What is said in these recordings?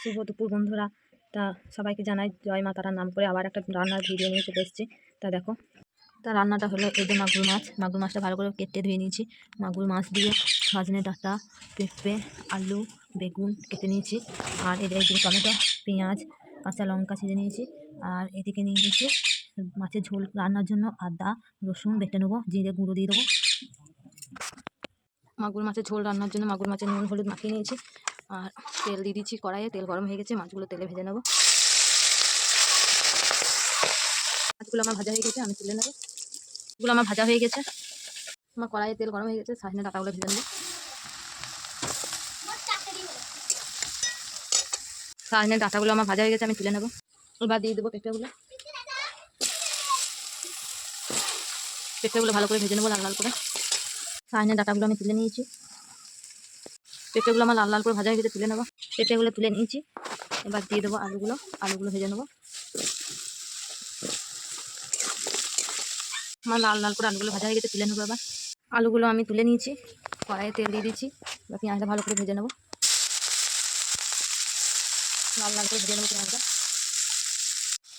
শুভ দুপুর বন্ধুরা তা সবাইকে জানাই। জয় মা তারার নাম করে আবার একটা রান্নার ভিডিও নিয়ে চলে এসেছি। তা দেখো, তা রান্নাটা হলো এই যে মাগুর মাছ। মাগুর মাছটা ভালো করে কেটে ধুয়ে নিয়েছি। মাগুর মাছ দিয়ে সজনে ডাঁটা, পেঁপে, আলু, বেগুন কেটে নিয়েছি। আর এদের এদিকে টমেটো, পেঁয়াজ, কাঁচা লঙ্কা ছিঁড়ে নিয়েছি। আর এদিকে নিয়ে নিয়েছি মাছের ঝোল রান্নার জন্য আদা, রসুন বেটে নেব, জিরে গুঁড়ো দিয়ে দেবো। মাগুর মাছের ঝোল রান্নার জন্য মাগুর মাছের নুন, হলুদ মাখিয়ে নিয়েছি। আর তেল দিয়ে দিচ্ছি কড়াইয়ে, তেল গরম হয়ে গেছে, মাছগুলো তেলে ভেজে নেব। মাছগুলো আমার ভাজা হয়ে গেছে, আমি তুলে নেব। এগুলো আমার ভাজা হয়ে গেছে। আমার কড়াইয়ে তেল গরম হয়ে গেছে সাজনে ডাটাগুলো ভেজে নেব। সাজনে ডাটাগুলো আমার ভাজা হয়ে গেছে, আমি তুলে নেব। এবার দিয়ে দেবো পেঁপেগুলো। পেঁপেগুলো ভালো করে ভেজে নেব, লাল লাল করে। সাজনে ডাটাগুলো আমি তুলে নিয়েছি। পেঁপেগুলো আমার লাল লাল করে ভাজা হয়ে গেছে তুলে নেব। পেঁপেগুলো তুলে নিয়েছি। এবার দিয়ে দেবো আলুগুলো। আলুগুলো ভেজে নেব। আমার লাল লাল করে আলুগুলো ভাজা হয়ে গেছে তুলে নেব এবার। আলুগুলো আমি তুলে নিয়েছি। কড়াইয়ে তেল দিয়ে দিচ্ছি এবার পেঁয়াজটা ভালো করে ভেজে নেব। লাল লাল করে ভেজে নেব পেঁয়াজটা।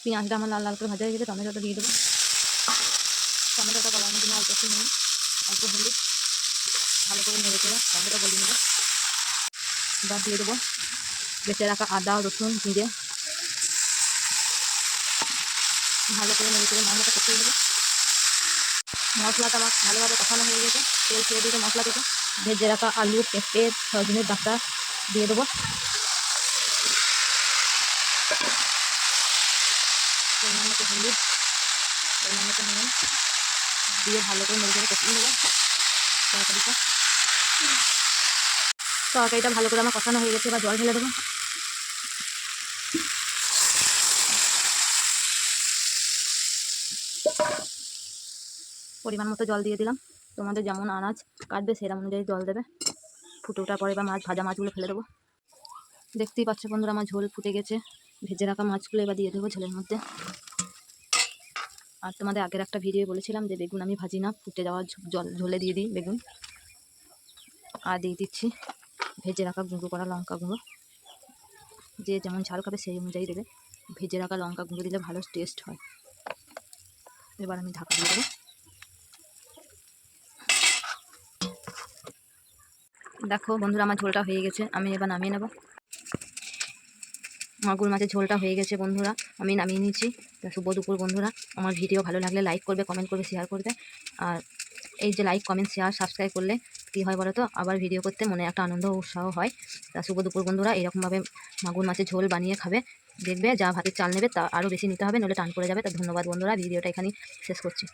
পেঁয়াজটা আমার লাল লাল করে ভাজা হয়ে গেছে টমেটোটা দিয়ে দেবো। টমেটোটা গলানোর জন্য অল্প একটু অল্প হলুদ, ভালো করে নেড়ে চেড়ে টমেটোটা গলিয়ে নেব। এবার দিয়ে দেবো। বেঁচে রাখা আদা, রসুন, জিরে। ভালো করে নেড়ে চেড়ে মশলাটা কষিয়ে দেবো মশলাটা আমার ভালোভাবে কষানো হয়ে গেছে। তেল ছেড়ে দিয়েছে মশলা থেকে ভেজে রাখা আলু, পেঁপে সজনের ডাঁটা দিয়ে দেবো। হলুদ দিয়ে ভালো করে নেড়ে চেড়ে কষিয়ে নেব। তরকারিটা তরকারিটা ভালো করে আমার কষানো হয়ে গেছে, এবার জল ঢেলে দেবো। পরিমাণ মতো জল দিয়ে দিলাম। তোমাদের যেমন আনাজ কাটবে সেরকম অনুযায়ী জল দেবে। ফুটে ওঠার পরে বা মাছ, ভাজা মাছগুলো ফেলে দেবো। দেখতেই পাচ্ছ বন্ধুরা, আমার ঝোল ফুটে গেছে। ভেজে রাখা মাছগুলো এবার দিয়ে দেবো ঝোলের মধ্যে। আর তোমাদের আগের একটা ভিডিও বলেছিলাম যে, বেগুন আমি ভাজি না, ফুটে যাওয়া জল, ঝোলে দিয়ে দিই বেগুন। আর দিয়ে দিচ্ছি ভেজে রাখা গুঁড়ো করা লঙ্কা গুঁড়ো। যে যেমন ঝাল খাবে সেই অনুযায়ী দেবে। ভেজে রাখা লঙ্কা গুঁড়ো দিলে ভালো টেস্ট হয়। এবার আমি ঢাকা দিয়ে দেবো। দেখো বন্ধুরা, আমার ঝোলটা হয়ে গেছে। আমি এবার নামিয়ে নেব। মাগুর মাছের ঝোলটা হয়ে গেছে বন্ধুরা, আমি নামিয়ে নিয়েছি। তা শুভ দুপুর বন্ধুরা। আমার ভিডিও ভালো লাগলে লাইক করবে কমেন্ট করবে শেয়ার করবে। আর এই যে লাইক কমেন্ট শেয়ার সাবস্ক্রাইব করলে কী হয় বলো তো? আবার ভিডিও করতে মনে একটা আনন্দ উৎসাহ হয়। তা শুভ দুপুর বন্ধুরা, এরকমভাবে মাগুর মাছের ঝোল বানিয়ে খাবে। দেখবে যা ভাতের চাল নেবে তা আরও বেশি নিতে হবে নলে টান পড়ে যাবে। তা ধন্যবাদ বন্ধুরা, ভিডিওটা এখানেই শেষ করছি।